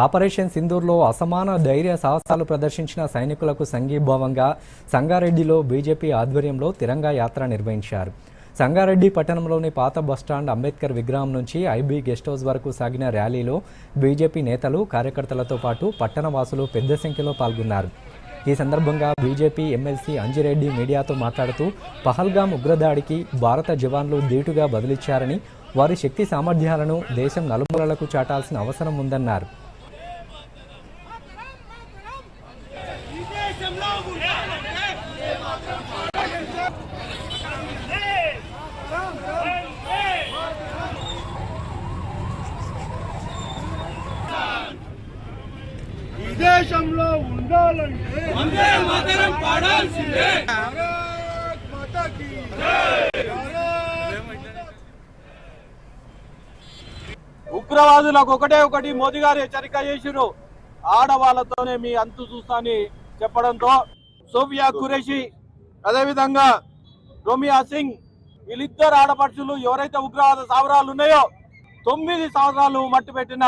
Operation సింధూర్లో అసమాన ధైర్య సాహసాలు ప్రదర్శించిన సైనికులకు సంఘీభావంగా సంగారెడ్డిలో బీజేపీ ఆధ్వర్యంలో తిరంగా యాత్ర నిర్వహించారు. సంగారెడ్డి పట్టణంలోని పాత బస్టాండ్ అంబేద్కర్ విగ్రహం నుంచి ఐబీ గెస్ట్ హౌస్ వరకు సాగిన ర్యాలీలో బీజేపీ నేతలు కార్యకర్తలతో పాటు పట్టణవాసులు పెద్ద సంఖ్యలో పాల్గొన్నారు. ఈ సందర్భంగా బీజేపీ ఎమ్మెల్సీ అంజిరెడ్డి మీడియాతో మాట్లాడుతూ పహల్గాం ఉగ్రదాడికి భారత జవాన్లు ధీటుగా బదిలిచ్చారని వారి శక్తి సామర్థ్యాలను దేశం నలుమూలలకు చాటాల్సిన అవసరం ఉందన్నారు. ఈ దేశంలో ఉండాలంటే వందే మాతరం పాడాల్సిందే. భారత్ మాతాకి భారత్ ఉగ్రవాదులకు ఒకటే ఒకటి మోదీ గారు హెచ్చరిక చేసిరు ఆడవాళ్ళతోనే మీ అంతు చూస్తాని చెప్పడంతో సోఫియా ఖురేషి అదేవిధంగా రోమియా సింగ్ వీళ్ళిద్దరు ఆడపడుచులు ఎవరైతే ఉగ్రవాద సావరాలు ఉన్నాయో తొమ్మిది సంవత్సరాలు మట్టి పెట్టిన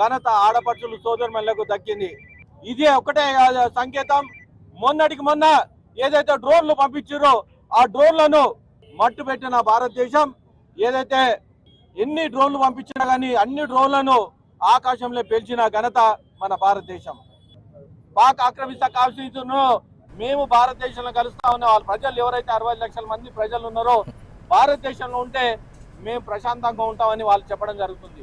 ఘనత ఆడపడుచులు సోదరుమల్లకు దక్కింది. ఇదే ఒకటే సంకేతం. మొన్నటికి మొన్న ఏదైతే డ్రోన్లు పంపించారో ఆ డ్రోన్లను మట్టు పెట్టిన భారతదేశం. ఏదైతే ఎన్ని డ్రోన్లు పంపించినా కానీ అన్ని డ్రోన్లను ఆకాశంలో పేల్చిన ఘనత మన భారతదేశం. పాక్ ఆక్రమిత కాశీను మేము భారతదేశంలో కలుస్తా ఉన్న. వాళ్ళ ప్రజలు ఎవరైతే అరవై లక్షల మంది ప్రజలు ఉన్నారో భారతదేశంలో ఉంటే మేము ప్రశాంతంగా ఉంటామని వాళ్ళు చెప్పడం జరుగుతుంది.